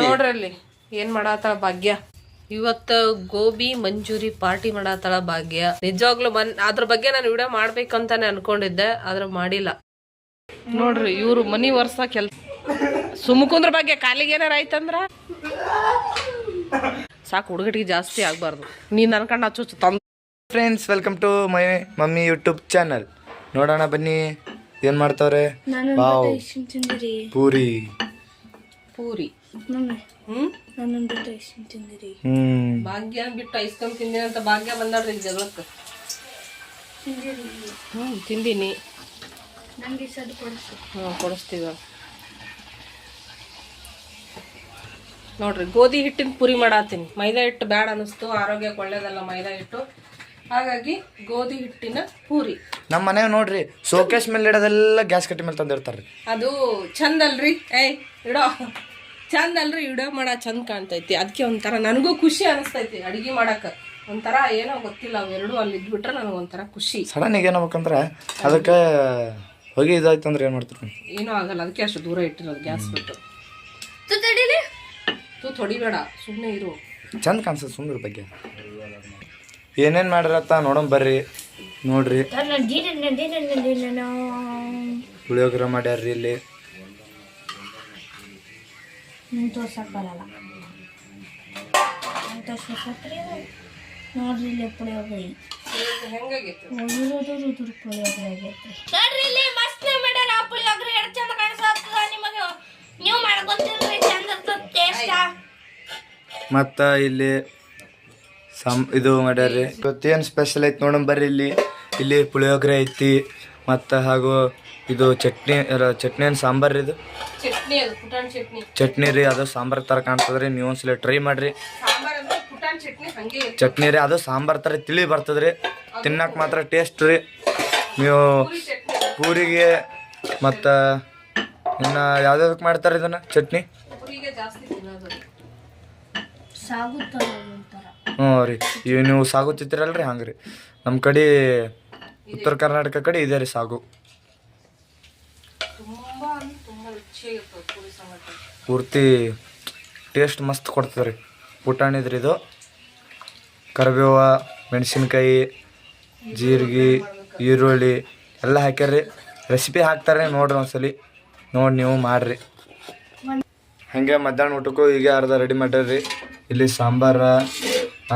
ನೋಡ್ರಲ್ಲಿ ಏನ್ ಮಾಡಾತಾಳ ಭಾಗ್ಯ? ಇವತ್ತ ಗೋಬಿ ಮಂಜೂರಿ ಪಾರ್ಟಿ ಮಾಡಾತಾಳ ಭಾಗ್ಯ. ನಿಜವಾಗ್ಲು ಮನ್ ಅದ್ರ ಬಗ್ಗೆ ನಾನು ವಿಡಿಯೋ ಮಾಡ್ಬೇಕಂತಾನೆ ಅನ್ಕೊಂಡಿದ್ದೆ ಆದ್ರೆ ಮಾಡಿಲ್ಲ. ನೋಡ್ರಿ ಇವ್ರು ಮನಿ ವರ್ಷ ಕೆಲ್ಸ. ಸುಮ್ಕುಂದ್ರ ಬಗ್ಗೆ ಕಾಲಿಗೆ ಏನಾರ ಆಯ್ತಂದ್ರ? ಸಾಕು ಹುಡುಗಟಿಗೆ ಜಾಸ್ತಿ ಆಗ್ಬಾರ್ದು. ನೀನ್ ಅನ್ಕೊಂಡು ಹಚ್ಚು ತಂದ್ friends welcome to my mummy YouTube channel ನೋಡೋಣ ಬನ್ನಿ ಏನ್ ಮಾಡ್ತಾವ್ರೆ? ಪೂರಿ. ಪೂರಿ. ಮಮ್ಮಿ ಹ್ಮ್? ನನ್ನೊಂದು ಬಿಟ್ಟು ಎಷ್ಟು ತಿಂದಿರಿ. ಹ್ಮ್. ಭಾಗ್ಯ ಬಿಟ್ಟು ಐಸ್ ಕ್ರೀಮ್ ತಿಂದಿನಿ ಅಂತ ಭಾಗ್ಯ ಬಂದಾಳ್ರಿ ಈ ಜಗಳಕ್ಕೆ. ಹ್ಮ್ ತಿಂದೀನಿ. ಹ್ಞೂ ಕೊಡಿಸ್ತೀವಿ ನೋಡ್ರಿ ಗೋಧಿ ಹಿಟ್ಟಿನ ಪುರಿ ಮಾಡಾತೀನಿ. ಮೈದಾ ಹಿಟ್ಟು ಬ್ಯಾಡ ಅನಿಸ್ತು ಆರೋಗ್ಯಕ್ಕೆ ಒಳ್ಳೇದಲ್ಲ ಮೈದಾ ಹಿಟ್ಟು. ಹಾಗಾಗಿ ಗೋಧಿ ಹಿಟ್ಟಿನ ಪೂರಿ. ನಮ್ಮ ಮನೆ ನೋಡ್ರಿ ಸೋಕೇಶ್ ಮೇಲೆ ಇಡೋದೆಲ್ಲ ಗ್ಯಾಸ್ ಕಟ್ಟಿ ಮೇಲೆ ತಂದಿರ್ತಾರ್ರಿ. ಅದು ಚಂದಲ್ರಿ. ಏಯ್ ಇಡೋ. ಚಂದ ಅಲ್ರಿ ವಿಡಿಯೋ ಮಾಡೋ ಚಂದ ಕಾಣ್ತೈತಿ. ಅದಕ್ಕೆ ಒಂಥರ ನನಗೂ ಖುಷಿ ಅನಿಸ್ತೈತಿ ಅಡಿಗೆ ಮಾಡಕ್ಕೆ ಒಂಥರ ಏನೋ ಗೊತ್ತಿಲ್ಲ ಅವೆರಡು ಅಲ್ಲಿ ಇದ್ಬಿಟ್ರೆ ನನಗೆ ಒಂಥರ ಖುಷಿ. ಸಡನ್ ಆಗಿ ಏನಾಗ್ಬೇಕಂದ್ರೆ ಅದಕ್ಕೆ ಹೋಗಿ ಇದಾಯ್ತು ಅಂದ್ರೆ ಏನು ಮಾಡ್ತೀರಿ? ಏನೂ ಆಗಲ್ಲ ಅದಕ್ಕೆ ಅಷ್ಟು ದೂರ ಇಟ್ಟಿರೋದು ಗ್ಯಾಸ್ ಬಿಟ್ಟು. ತು ತಡೀಲಿ ತು ತೊಡಿಬೇಡ ಸುಮ್ಮನೆ ಇರು. ಚಂದ ಕಾಣಿಸ್ತದೆ ಸುಮ್ಮನೆ ಬಗ್ಗೆ. ಏನೇನು ಮಾಡಿರತ್ತ ನೋಡೋಣ ಬರ್ರಿ ನೋಡ್ರಿ. ಪುಳಿಯೋಗರೆ ಮಾಡ್ಯಾರ್ರಿ ಇಲ್ಲಿ. ನಂಗೆ ತೋರ್ಸಕ್ ಬರಲ್ಲ ನಂಗೆ ತೋರ್ಸಕ್ರಿ ನೋಡ್ರಿ ಇಲ್ಲಿ ಪುಳಿಯೋಗರೆ ಹೆಂಗಾಗೈತೆ ಉದುರು ಪುಳಿಯೋಗರೆ ಆಗೈತ್ರಿ ನೋಡ್ರಿ ಇಲ್ಲಿ ಮಸ್ತ್ ಮಾಡ್ಯಾರ. ಪುಳಿಯೋಗರೆ ಎರಡು ಚಂದ ಕಾಣಿಸ್ತದ ನಿಮಗೆ. ನೀವು ಮಾಡ್ಕೊಂತೀರಿ ಚಂದ ಟೇಸ್ಟ್ ಇಲ್ಲಿ ಸಮ್ ಇದು ಮಾಡ್ಯಾರ್ರಿ. ಇವತ್ತೇನು ಸ್ಪೆಷಲ್ ಐತಿ ನೋಡಮ್ ಬರ್ರಿ ಇಲ್ಲಿ. ಇಲ್ಲಿ ಪುಳಿಯೋಗರೆ ಐತಿ. ಮತ್ತು ಹಾಗೂ ಇದು ಚಟ್ನಿ ಚಟ್ನಿ ಏನು ಸಾಂಬಾರು ಇದು. ಚಟ್ನಿ ಅದು ಪುಟಾಣಿ ಚಟ್ನಿ. ಚಟ್ನಿ ರೀ ಅದು ಸಾಂಬಾರ್ ತರ ಕಾಣ್ತದ್ರಿ ನೀವು ಒಂದ್ಸಲ ಟ್ರೈ ಮಾಡ್ರಿ. ಸಾಂಬಾರ್ ಅಂದ್ರೆ ಪುಟಾಣಿ ಚಟ್ನಿ ಹಂಗೆ ಇರ್ತದೆ. ಚಟ್ನಿ ರೀ ಅದು ಸಾಂಬಾರ್ ತರ ತಿಳಿ ಬರ್ತದ್ರಿ. ತಿನ್ನಕ್ ಮಾತ್ರ ಟೇಸ್ಟ್ ರೀ. ನೀವು ಪುರಿ ಚಟ್ನಿ ಪೂರಿಗೆ ಮತ್ತು ಇನ್ನು ಯಾವ್ದಕ್ ಮಾಡ್ತಾರೆ ಇದನ್ನ ಚಟ್ನಿ? ಪೂರಿಗೆ ಜಾಸ್ತಿ ತಿನ್ನೋದು ಸಾಗುತ್ತಲ್ಲ ಒಂಥರ ಹ್ಞೂ ರೀ ಇವು ನೀವು ಸಾಗು ತಿಂತೀರಲ್ರಿ ಹಂಗೆ ರೀ ನಮ್ಮ ಕಡೆ ಉತ್ತರ ಕರ್ನಾಟಕ ಕಡೆ ಇದೆ ರೀ ಸಾಗು ತುಂಬಾ ಅಂದ್ರೆ ತುಂಬಾ ರುಚಿಯಾಗಿರ್ತದೆ ಪುರಿ ಸಂಗಟ ಪೂರ್ತಿ ಟೇಸ್ಟ್ ಮಸ್ತ್ ಕೊಡ್ತದೆ ರೀ ಪುಟಾಣಿದ್ರಿ ಇದು. ಕರಿಬೇವ, ಮೆಣಸಿನ್ಕಾಯಿ, ಜೀರಿಗೆ, ಈರುಳ್ಳಿ ಎಲ್ಲ ಹಾಕ್ಯಾರ್ರಿ. ರೆಸಿಪಿ ಹಾಕ್ತಾರೆ ನೋಡ್ರಿ ಒಂದ್ಸಲಿ. ನೋಡಿ ನೀವು ಮಾಡ್ರಿ. ಹಾಗೆ ಮಧ್ಯಾಹ್ನ ಊಟಕ್ಕೂ ಈಗ ಅರ್ಧ ರೆಡಿ ಮಾಡ್ಯಾರ್ರಿ ಇಲ್ಲಿ ಸಾಂಬಾರ,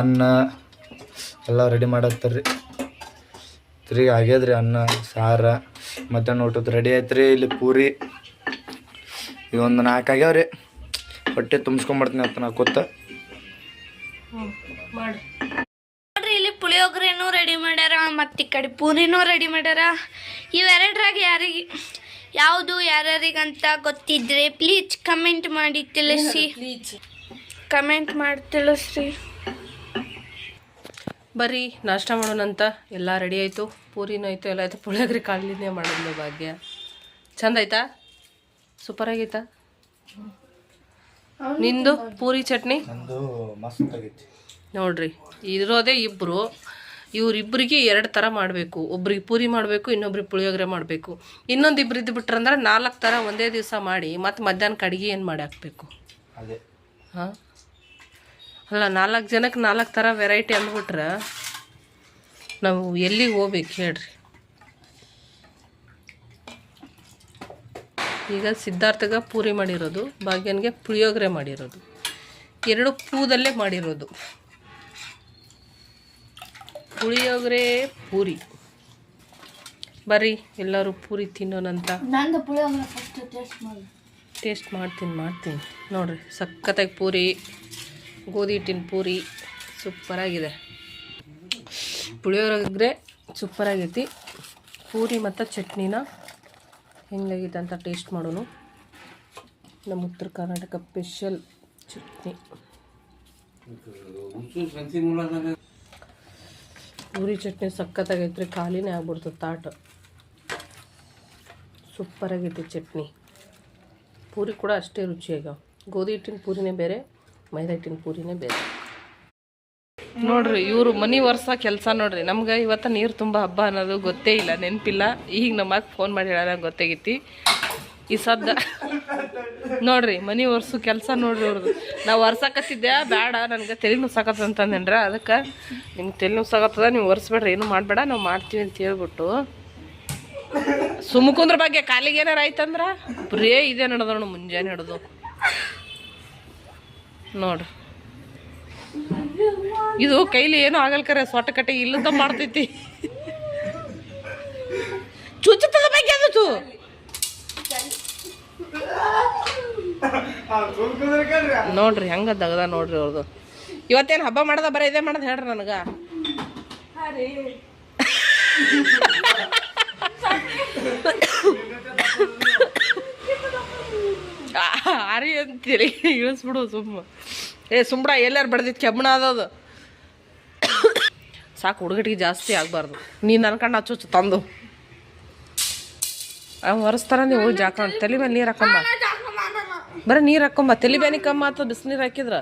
ಅನ್ನ ಎಲ್ಲ ರೆಡಿ ಮಾಡತ್ತಾರ್ರಿ ತಿರುಗಿ ಆಗ್ಯದ್ರಿ ಅನ್ನ, ಸಾರ. ಮಧ್ಯಾಹ್ನ ಊಟದ ರೆಡಿ ಆಯ್ತ್ರಿ ಇಲ್ಲಿ ಪೂರಿ. ಇವೊಂದು ನಾಲ್ಕು ಆಗ್ಯಾವ ರೀ ಹೊಟ್ಟೆ ತುಂಬಿಸ್ಕೊಂಬರ್ತೀನಿ ಅಂತ ನಾ ಕೂತ. ಪುಳಿಯೋಗ್ರೇನು ಮಾಡಿ. ನೋಡ್ರಿ ಇಲ್ಲಿ ಪುಳಿಯೋಗರೆನೂ ರೆಡಿ ಮಾಡ್ಯಾರ ಮತ್ತು ಈ ಕಡೆ ಪೂರಿನೂ ರೆಡಿ ಮಾಡ್ಯಾರ. ಇವೆರಡರಾಗ ಯಾರಿಗೆ ಯಾವುದು ಯಾರ್ಯಾರಿಗಂತ ಗೊತ್ತಿದ್ರೆ ಪ್ಲೀಸ್ ಕಮೆಂಟ್ ಮಾಡಿ ತಿಳಿಸಿ. ಕಮೆಂಟ್ ಮಾಡಿ ತಿಳಿಸ್ರಿ. ಬರ್ರಿ ನಾಷ್ಟ ಮಾಡೋಣಂತ ಎಲ್ಲ ರೆಡಿ ಆಯಿತು. ಪೂರಿನೂ ಆಯಿತು ಎಲ್ಲ ಆಯಿತು. ಪುಳಿಯೋಗರೆ ಕಾಳಿನೇ ಮಾಡೋದು ಭಾಗ್ಯ. ಚಂದ ಆಯ್ತಾ? ಸೂಪರ್ ಆಗೈತಾ ನಿಂದು ಪೂರಿ ಚಟ್ನಿ? ನಂದು ಮಸ್ತ್ ಆಗೈತಿ. ನೋಡ್ರಿ ಇರೋದೇ ಇಬ್ಬರು ಇವ್ರಿಬ್ರಿಗೆ ಎರಡು ಥರ ಮಾಡಬೇಕು. ಒಬ್ರಿಗೆ ಪೂರಿ ಮಾಡಬೇಕು ಇನ್ನೊಬ್ರಿಗೆ ಪುಳಿಯೋಗರೆ ಮಾಡಬೇಕು. ಇನ್ನೊಂದು ಇಬ್ರು ಇದ್ದು ಬಿಟ್ರಂದ್ರೆ ನಾಲ್ಕು ಥರ ಒಂದೇ ದಿವಸ ಮಾಡಿ ಮತ್ತು ಮಧ್ಯಾಹ್ನಕ್ಕೆ ಅಡುಗೆ ಏನು ಮಾಡಿ ಹಾಕಬೇಕು? ಅದೇ. ಹಾಂ? ಅಲ್ಲ ನಾಲ್ಕು ಜನಕ್ಕೆ ನಾಲ್ಕು ಥರ ವೆರೈಟಿ ಅಂದ್ಬಿಟ್ರೆ ನಾವು ಎಲ್ಲಿಗೆ ಹೋಗ್ಬೇಕು ಹೇಳ್ರಿ. ಈಗ ಸಿದ್ಧಾರ್ಥಗ ಪೂರಿ ಮಾಡಿರೋದು ಭಾಗ್ಯನಿಗೆ ಪುಳಿಯೋಗರೆ ಮಾಡಿರೋದು. ಎರಡು ಪೂದಲ್ಲೇ ಮಾಡಿರೋದು. ಪುಳಿಯೋಗರೆ ಪೂರಿ. ಬರ್ರಿ ಎಲ್ಲರೂ ಪೂರಿ ತಿನ್ನೋಣಂತ. ಮಾಡಿ. ಟೇಸ್ಟ್ ಮಾಡ್ತೀನಿ ಮಾಡ್ತೀನಿ. ನೋಡ್ರಿ ಸಖತ್ತಾಗಿ ಪೂರಿ ಗೋಧಿ ಹಿಟ್ಟಿನ ಪೂರಿ ಸೂಪರಾಗಿದೆ. ಪುಳಿಯೋಗರೆ ಸೂಪರಾಗೈತಿ. ಪೂರಿ ಮತ್ತು ಚಟ್ನಿನ ಹೆಂಗಾಗೈತೆ ಅಂತ ಟೇಸ್ಟ್ ಮಾಡೋನು. ನಮ್ಮ ಉತ್ತರ ಕರ್ನಾಟಕ ಸ್ಪೆಷಲ್ ಚಟ್ನಿ. ಪೂರಿ ಚಟ್ನಿ ಸಖತ್ತಾಗೈತ್ರಿ ಖಾಲಿನೇ ಆಗ್ಬಿಡ್ತದೆ ಸೂಪರ್ ಸೂಪರಾಗೈತಿ ಚಟ್ನಿ. ಪೂರಿ ಕೂಡ ಅಷ್ಟೇ ರುಚಿಯಾಗ ಗೋಧಿ ಹಿಟ್ಟಿನ ಪೂರಿನೇ ಬೇರೆ ಮೈದಾ ಹಿಟ್ಟಿನ ಪೂರಿನೇ ಬೇರೆ. ನೋಡ್ರಿ, ಇವರು ಮನಿ ವರ್ಷ ಕೆಲಸ ನೋಡ್ರಿ. ನಮ್ಗೆ ಇವತ್ತು ನೀರು ತುಂಬ ಹಬ್ಬ ಅನ್ನೋದು ಗೊತ್ತೇ ಇಲ್ಲ, ನೆನಪಿಲ್ಲ. ಈಗ ನಮ್ಮ ಫೋನ್ ಮಾಡಿ ಹೇಳ ಗೊತ್ತಾಗೈತಿ. ಈ ಸದ್ದ ನೋಡ್ರಿ, ಮನಿ ಒರ್ಸು ಕೆಲಸ ನೋಡ್ರಿ ಅವ್ರದ್ದು ನಾವು ಒರ್ಸಕತ್ತಿದ್ದೆ ಬೇಡ ನನಗೆ ತಲೆ ನುಸಾಕತ್ತದ ಅಂತಂದೇನ್ರ? ಅದಕ್ಕೆ ನಿಮ್ಗೆ ತಲೆ ನುಸಾಕತ್ತದ ನೀವು ಒರೆಸ್ಬೇಡ್ರಿ, ಏನು ಮಾಡಬೇಡ, ನಾವು ಮಾಡ್ತೀವಿ ಅಂತ ಹೇಳ್ಬಿಟ್ಟು. ಸುಮ್ಕುಂದ್ರ ಬಗ್ಗೆ ಕಾಲಿಗೆ ಏನಾರ ಆಯ್ತಂದ್ರ? ಬರೇ ಇದೆ ನಡೆದೋಣ ಮುಂಜಾನೆ ಹಿಡ್ದು ನೋಡ್ರಿ. ಇದು ಕೈಲಿ ಏನು ಆಗಲ್ ಕರೆ ಸೊಟ್ಟ ಕಟ್ಟೆ ಇಲ್ಲದ ಮಾಡ್ತೈತಿ ಚುಚ್ಚುತ್ತದ ಬಗ್ಗೆ ಅದು ಚು. ನೋಡ್ರಿ ಹೆಂಗ ದಗದ ನೋಡ್ರಿ ಅವ್ರದ್ದು ಇವತ್ತೇನು ಹಬ್ಬ ಮಾಡದ, ಬರೀ ಇದೇ ಮಾಡದ ಹೇಳ್ರಿ ನನಗ. ಅರಿ ಅಂತೀರಿ, ಇಳಿಸ್ಬಿಡು ಸುಮ್ಮ. ಏ ಸುಮ್ಡ ಎಲ್ಲಾರು ಬಡ್ದಿತ್ತು ಕೆಮ್ಮಣ ಅದದು ಸಾಕು ಹುಡುಗಟಿಗೆ ಜಾಸ್ತಿ ಆಗಬಾರ್ದು. ನೀನು ಅನ್ಕೊಂಡು ಹಚ್ಚು ತಂದು. ಹೊರಸ್ತಾರ ನೀವು, ಜಾಕ, ತಲೆ ಮೇಲೆ ನೀರು ಹಾಕೊಂಬ ಬರೀ ನೀರು ಹಾಕೊಂಬ ತಲೆ ಬೇನಿ ಕಮ್ಮ ಅಥವಾ ಬಿಸಿನೀರು ಹಾಕಿದ್ರ?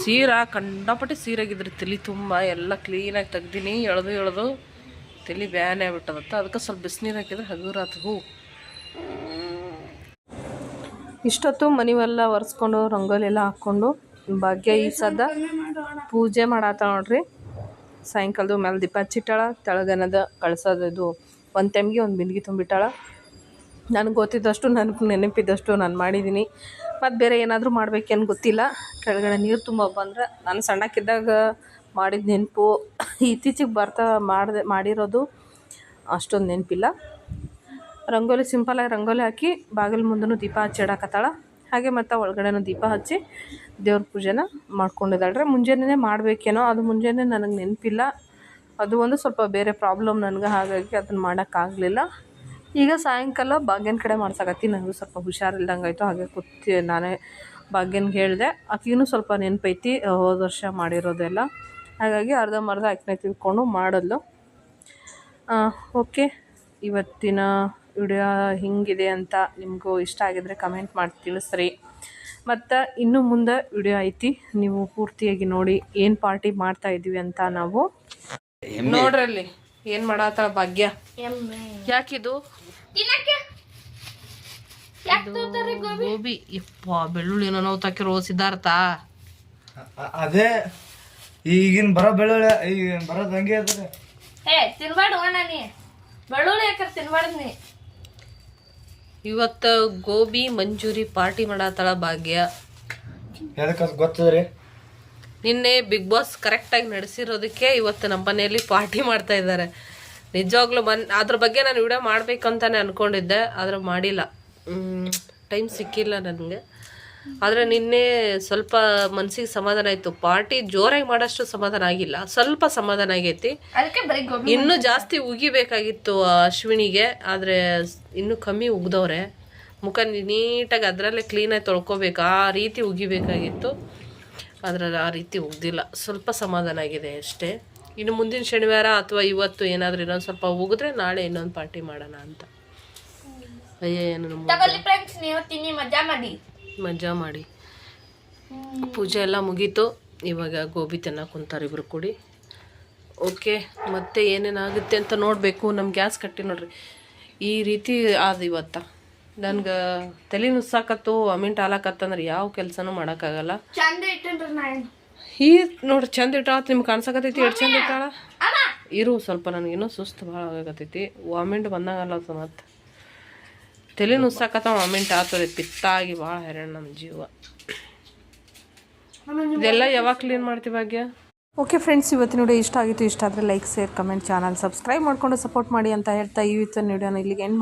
ಸೀರಾ ಕಂಡಪಟ್ಟಿ ಸೀರಾಗಿದ್ರಿ ತಲೆ ತುಂಬ, ಎಲ್ಲ ಕ್ಲೀನಾಗಿ ತೆಗ್ದೀನಿ, ಎಳ್ದು ಎಳ್ದು. ತಲೆ ಬ್ಯಾನೆ ಆಗ್ಬಿಟ್ಟದತ್ತ. ಅದಕ್ಕೆ ಸ್ವಲ್ಪ ಬಿಸಿನೀರು ಹಾಕಿದ್ರೆ ಹಗುರ ಆತು ಹೂ. ಇಷ್ಟೊತ್ತು ಮನೆವೆಲ್ಲ ಒರೆಸ್ಕೊಂಡು, ರಂಗೋಲಿ ಎಲ್ಲ ಹಾಕ್ಕೊಂಡು ಭಾಗ್ಯ ಈ ಸದ ಪೂಜೆ ಮಾಡಾತ ನೋಡ್ರಿ. ಸಾಯಂಕಾಲದ ಮೇಲೆ ದೀಪ ಹಚ್ಚಿಟ್ಟಾಳ, ತೆಳಗನದ ಕಳ್ಸೋದು ಒಂದು ಟೈಮ್ಗೆ ಒಂದು ಬಿಂದಿಗೆ ತುಂಬಿಟ್ಟಾಳ. ನನಗೆ ಗೊತ್ತಿದ್ದಷ್ಟು, ನನಗೆ ನೆನಪಿದ್ದಷ್ಟು ನಾನು ಮಾಡಿದ್ದೀನಿ ಮತ್ತು ಬೇರೆ ಏನಾದರೂ ಮಾಡಬೇಕೇನು ಗೊತ್ತಿಲ್ಲ. ಕೆಳಗಡೆ ನೀರು ತುಂಬ ಬಂದ್ರೆ ನಾನು ಸಣ್ಣಕ್ಕಿದ್ದಾಗ ಮಾಡಿದ ನೆನಪು ಇತ್ತೀಚೆಗೆ ಬರ್ತಾ ಮಾಡಿದೆ, ಮಾಡಿರೋದು ಅಷ್ಟೊಂದು ನೆನಪಿಲ್ಲ. ರಂಗೋಲಿ ಸಿಂಪಲಾಗಿ ರಂಗೋಲಿ ಹಾಕಿ ಬಾಗಿಲು ಮುಂದೂ ದೀಪ ಹಚ್ಚಿ ಇಡಾಕತ್ತಾಳ ಹಾಗೆ ಮತ್ತು ಒಳಗಡೆನೂ ದೀಪ ಹಚ್ಚಿ ದೇವ್ರ ಪೂಜೆನ ಮಾಡ್ಕೊಂಡಿದ್ದಾಳ್ರೆ. ಮುಂಜಾನೆ ಮಾಡಬೇಕೇನೋ, ಅದು ಮುಂಜಾನೆ ನನಗೆ ನೆನಪಿಲ್ಲ. ಅದು ಒಂದು ಸ್ವಲ್ಪ ಬೇರೆ ಪ್ರಾಬ್ಲಮ್ ನನಗೆ, ಹಾಗಾಗಿ ಅದನ್ನು ಮಾಡೋಕ್ಕಾಗಲಿಲ್ಲ ಈಗ ಸಾಯಂಕಾಲ ಭಾಗ್ಯನ ಕಡೆ ಮಾಡ್ಸಕತ್ತಿ ನನಗೂ ಸ್ವಲ್ಪ ಹುಷಾರಿಲ್ದಂಗೆ ಆಯಿತು ಹಾಗೆ ಕೂತಿ ನಾನೇ ಭಾಗ್ಯನಿಗೆ ಹೇಳಿದೆ, ಆಕಿಗೂ ಸ್ವಲ್ಪ ನೆನಪೈತಿ, ಹೋದ ವರ್ಷ ಮಾಡಿರೋದೆಲ್ಲ. ಹಾಗಾಗಿ ಅರ್ಧಂಬರ್ಧ ಆಕೆನೇ ತಿಳ್ಕೊಂಡು ಮಾಡಲು ಓಕೆ, ಇವತ್ತಿನ ವಿಡಿಯೋ ಹಿಂಗಿದೆ ಅಂತ ನಿಮಗೂ ಇಷ್ಟ ಆಗಿದ್ರೆ ಕಮೆಂಟ್ ಮಾಡಿ ತಿಳಿಸ್ರಿ. ಮತ್ತು ಇನ್ನು ಮುಂದೆ ವಿಡಿಯೋ ಐತಿ ನೀವು ಪೂರ್ತಿಯಾಗಿ ನೋಡಿ ಏನು ಪಾರ್ಟಿ ಮಾಡ್ತಾ ಇದ್ದೀವಿ ಅಂತ ನಾವು ನೋಡ್ರಲ್ಲಿ ಏನು ಮಾಡತ್ತಾಳ ಭಾಗ್ಯ? ಯಾಕಿದು? ತಿನ್ನಕ್ಕೆ. ಯಾಕೆ ತೋತಾರೆ ಗೋಬಿ? ಯಪ್ಪ ಬೆಳ್ಳುಳ್ಳಿ ಏನೋ ನಾವು ತಾಕಿರೋ ಸಿದ್ಧಾರ್ಥ. ಅದೇ ಈಗಿನ ಬರೋ ಬೆಳ್ಳುಳ್ಳಿ ಈಗ ಬರೋದು ಹಂಗೆ ಅದ ಏ ತಿನ್ಬಾರ್ದು ಅಣ್ಣ ನೀ. ಬೆಳ್ಳುಳ್ಳಿ ಯಾಕಂದ್ರೆ ತಿನ್ಬಾರ್ದು ನೀ? ಇವತ್ತು ಗೋಬಿ ಮಂಜೂರಿ ಪಾರ್ಟಿ ಮಾಡತ್ತಾಳ ಭಾಗ್ಯ. ಗೊತ್ತದ್ರಿ? ನಿನ್ನೆ ಬಿಗ್ ಬಾಸ್ ಕರೆಕ್ಟಾಗಿ ನಡೆಸಿರೋದಕ್ಕೆ ಇವತ್ತು ನಮ್ಮ ಮನೆಯಲ್ಲಿ ಪಾರ್ಟಿ ಮಾಡ್ತಾ ಇದ್ದಾರೆ. ನಿಜವಾಗ್ಲೂ ಬನ್ ಅದ್ರ ಬಗ್ಗೆ ನಾನು ವಿಡಿಯೋ ಮಾಡ್ಬೇಕಂತಾನೆ ಅನ್ಕೊಂಡಿದ್ದೆ ಆದ್ರೆ ಮಾಡಿಲ್ಲ. ಟೈಮ್ ಸಿಕ್ಕಿಲ್ಲ ನನಗೆ. ಆದರೆ ನಿನ್ನೆ ಸ್ವಲ್ಪ ಮನಸ್ಸಿಗೆ ಸಮಾಧಾನ ಆಯಿತು. ಪಾರ್ಟಿ ಜೋರಾಗಿ ಮಾಡೋಷ್ಟು ಸಮಾಧಾನ ಆಗಿಲ್ಲ. ಸ್ವಲ್ಪ ಸಮಾಧಾನ ಆಗೈತಿ. ಇನ್ನೂ ಜಾಸ್ತಿ ಉಗಿಬೇಕಾಗಿತ್ತು ಅಶ್ವಿನಿಗೆ. ಆದರೆ ಇನ್ನೂ ಕಮ್ಮಿ ಉಗ್ದವ್ರೆ. ಮುಖ ನೀಟಾಗಿ ಅದರಲ್ಲೇ ಕ್ಲೀನಾಗಿ ತೊಳ್ಕೊಬೇಕು. ಆ ರೀತಿ ಉಗಿಬೇಕಾಗಿತ್ತು. ಅದರಲ್ಲಿ ಆ ರೀತಿ ಉಗ್ದಿಲ್ಲ. ಸ್ವಲ್ಪ ಸಮಾಧಾನ ಆಗಿದೆ ಅಷ್ಟೇ. ಇನ್ನು ಮುಂದಿನ ಶನಿವಾರ ಅಥವಾ ಇವತ್ತು ಏನಾದರೂ ಇನ್ನೊಂದು ಸ್ವಲ್ಪ ಉಗಿದ್ರೆ ನಾಳೆ ಇನ್ನೊಂದು ಪಾರ್ಟಿ ಮಾಡೋಣ ಅಂತ. ಅಯ್ಯ ಏನು ನಮ್ಮ ಫ್ರೆಂಡ್ಸ್ ನೀವು ತಿನ್ನಿ ಮಜಾ ಮಾಡಿ. ಮಜಾ ಮಾಡಿ. ಪೂಜೆ ಎಲ್ಲ ಮುಗೀತು. ಇವಾಗ ಗೋಬಿ ತಿನ್ನಕ್ಕೆ ಕುಂತಾರೆ ಇಬ್ಬರು ಕೂಡಿ. ಓಕೆ ಮತ್ತೆ ಏನೇನಾಗುತ್ತೆ ಅಂತ ನೋಡಬೇಕು. ನಮ್ಮ ಗ್ಯಾಸ್ ಕಟ್ಟಿ ನೋಡ್ರಿ. ಈ ರೀತಿ ಆದ ಇವತ್ತ. ನನ್ಗೆ ತಲೆ ನುಸ್ಸಾಕತ್ತು ಅಮಿಂಟ್ ಹಾಲಾಕತ್ತಂದ್ರೆ ಯಾವ ಕೆಲಸನೂ ಮಾಡೋಕ್ಕಾಗಲ್ಲ. ಈ ನೋಡ್ರಿ ಚಂದ ಇಟ್ಟ ನಿಮ್ಗೆ ಕಾಣ್ಸಕತ್ತೈತಿ? ಎಷ್ಟು ಚಂದ ಇಟ್ಟಾಳ? ಇರು ಸ್ವಲ್ಪ ನನಗೇನೋ ಸುಸ್ತು ಭಾಳ ಆಗಕತ್ತೈತಿ. ವಾಮಿಂಟ್ ಬಂದಂಗಲ್ಲ ಮತ್ತೆ ತಲೆ ನುಸ್ಸಾಕತ್ತ ವಾಮಿಂಟ್ ಆತದೆ ಪಿತ್ತಾಗಿ ಭಾಳ ಹೈರಾಣ ನಮ್ಮ ಜೀವ. ಇದೆಲ್ಲ ಯಾವಾಗ ಕ್ಲೀನ್ ಮಾಡ್ತೀವಿ ಭಾಗ್ಯ? ಓಕೆ ಫ್ರೆಂಡ್ಸ್ ಇವತ್ತಿನ ವಿಡಿಯೋ ಇಷ್ಟ ಆಗಿತ್ತು, ಇಷ್ಟ ಆದರೆ like share comment channel subscribe ಮಾಡ್ಕೊಂಡು ಸಪೋರ್ಟ್ ಮಾಡಿ ಅಂತ ಹೇಳ್ತಾ ಇವತ್ತಿನ ವಿಡಿಯೋನ ಇಲ್ಲಿಗೆ ಎಂಡ್